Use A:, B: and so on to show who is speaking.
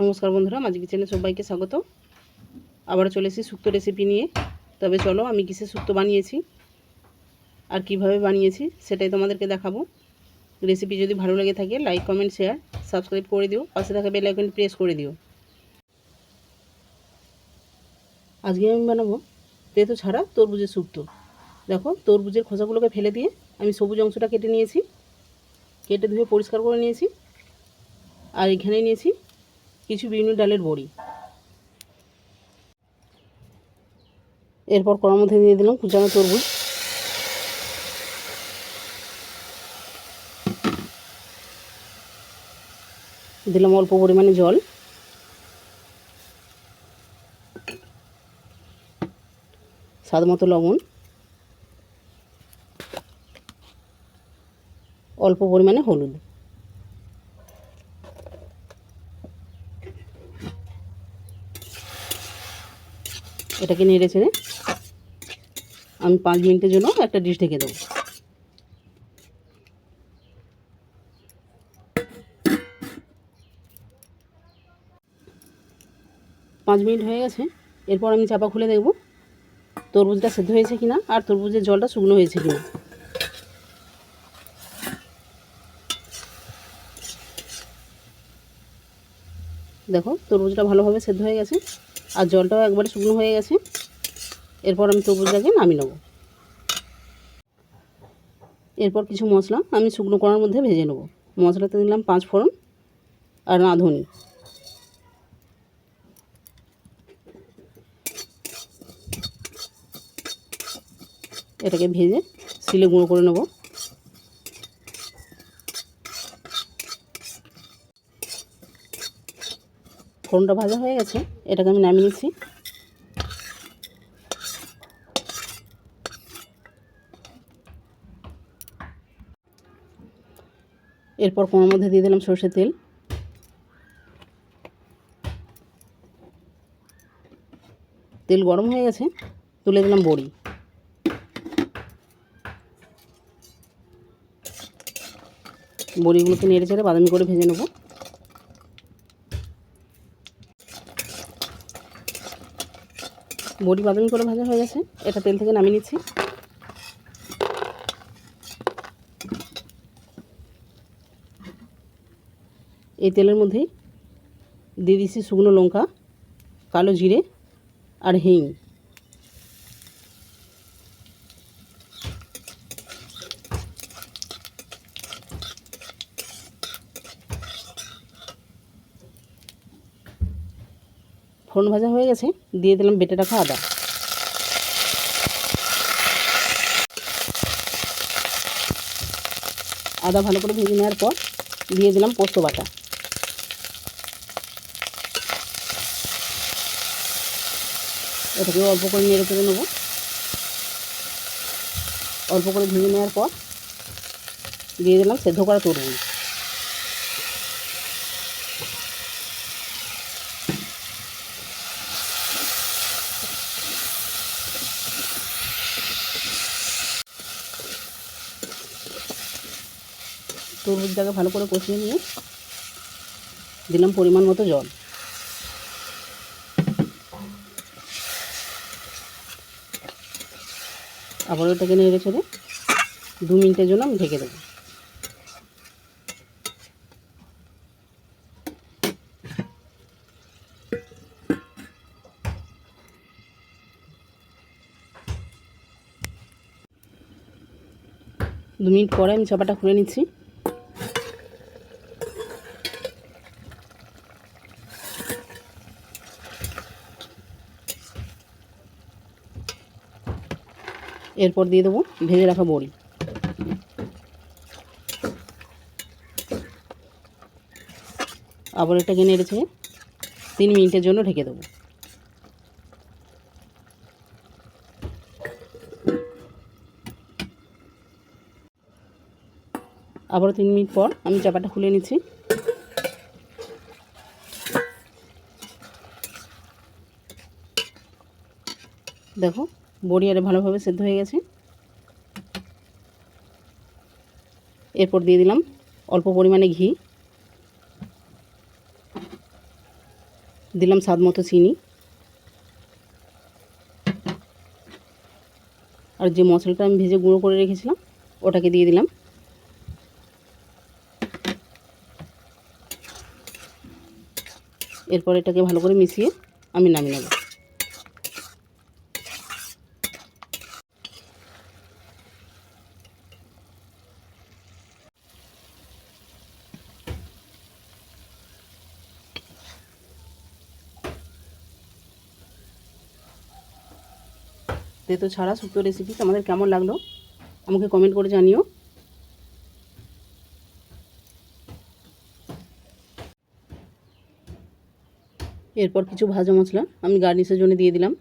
A: নমস্কার বন্ধুরা মাঝি কিচেনে সবাইকে স্বাগত আবার চলে এসেছি শুক্তো রেসিপি নিয়ে। তবে চলো, আমি কিসে শুক্তো বানিয়েছি, আর কীভাবে বানিয়েছি, সেটাই তোমাদেরকে দেখাবো। রেসিপি যদি ভালো লেগে থাকে লাইক কমেন্ট শেয়ার সাবস্ক্রাইব করে দিও। পাশে থাকা বেল আইকন প্রেস করে দিও। আজকে আমি বানাবো তেতো ছাড়া তরমুজের শুক্তো দেখো, তরমুজের খোসাগুলোকে ফেলে দিয়ে আমি সবুজ অংশটা কেটে নিয়েছি। কেটে ধুয়ে পরিষ্কার করে নিয়েছি। আর এখানে নিয়েছি কিছু বিভিন্ন ডালের বড়ি। এরপর কড়ার মধ্যে দিয়ে দিলাম কুচানো তরমুজ। দিলাম অল্প পরিমাণে জল। স্বাদ মতো লবণ। অল্প পরিমাণে হলুদ। এটাকে নেড়ে ছেড়ে আমি পাঁচ মিনিটের জন্য একটা ডিশ ঢেকে দেবো। পাঁচ মিনিট হয়ে গেছে, এরপর আমি চাপা খুলে দেখব তরমুজটা সেদ্ধ হয়েছে কিনা আর তরমুজের জলটা শুকনো হয়েছে কিনা। দেখো, তরমুজটা ভালোভাবে সেদ্ধ হয়ে গেছে। আর জলটাও একবারে শুকনো হয়ে গেছে। এরপর আমি তরমুজটাকে নামিয়ে নেব। এরপর কিছু মশলা আমি শুকনো করার মধ্যে ভেজে নেব। মশলাতে দিলাম পাঁচ ফোড়ন আর রাঁধুনি। এটাকে ভেজে শিলে গুঁড়ো করে নেব। ফোড়নটা ভাজা হয়ে গেছে, এটাকে আমি নামিয়ে নিচ্ছি। এরপর কোনোর মধ্যে দিয়ে দিলাম সর্ষের তেল। তেল গরম হয়ে গেছে, তুলে দিলাম বড়ি। বড়িগুলোকে নেড়ে চেড়ে বাদামি করে ভেজে নেব। বড়ি বাদামি করে ভাজা হয়ে গেছে। এটা তেল থেকে নামিয়ে নিচ্ছি। এই তেলের মধ্যেই দিয়ে দিচ্ছি শুকনো লঙ্কা, কালো জিরে আর হিং। ফোড়ন ভাজা হয়ে গেছে, দিয়ে দিলাম বেটে রাখা আদা। আদা ভালো করে ভেজে নেওয়ার পর দিয়ে দিলাম পোস্ত বাটা। এটাকে অল্প করে নেড়ে চেড়ে নেব। অল্প করে ভেজে নেওয়ার পর দিয়ে দিলাম সেদ্ধ করা তরমুজ। তরমুজটাকে ভালো করে কষিয়ে নিয়ে দিলাম পরিমাণ মতো জল। আবার ওটাকে নেড়ে ছেড়ে দু মিনিটের জন্য আমি ঢেকে দেবো। দু মিনিট পরে আমি চাপাটা খুলে নিচ্ছি। এরপর দিয়ে দেবো ভেজে রাখা বড়ি। আবার এটাকে নেড়েছে তিন মিনিটের জন্য ঢেকে দেবো। আবারও তিন মিনিট পর আমি চাপাটা খুলে নিচ্ছি। দেখো বড়ি আরে ভালোভাবে সেদ্ধ হয়ে গেছে। এরপর দিয়ে দিলাম অল্প পরিমাণে ঘি। দিলাম স্বাদ মতো চিনি। আর যে মশলাটা আমি ভেজে গুঁড়ো করে রেখেছিলাম, ওটাকে দিয়ে দিলাম। এরপর এটাকে ভালো করে মিশিয়ে আমি নামিয়ে নেব। তেতো ছাড়া শুক্তো রেসিপি তোমাদের কেমন লাগল? আমাকে কমেন্ট করে জানিও। এরপর কিছু ভাজা মশলা আমি গার্নিশের জন্য দিয়ে দিলাম।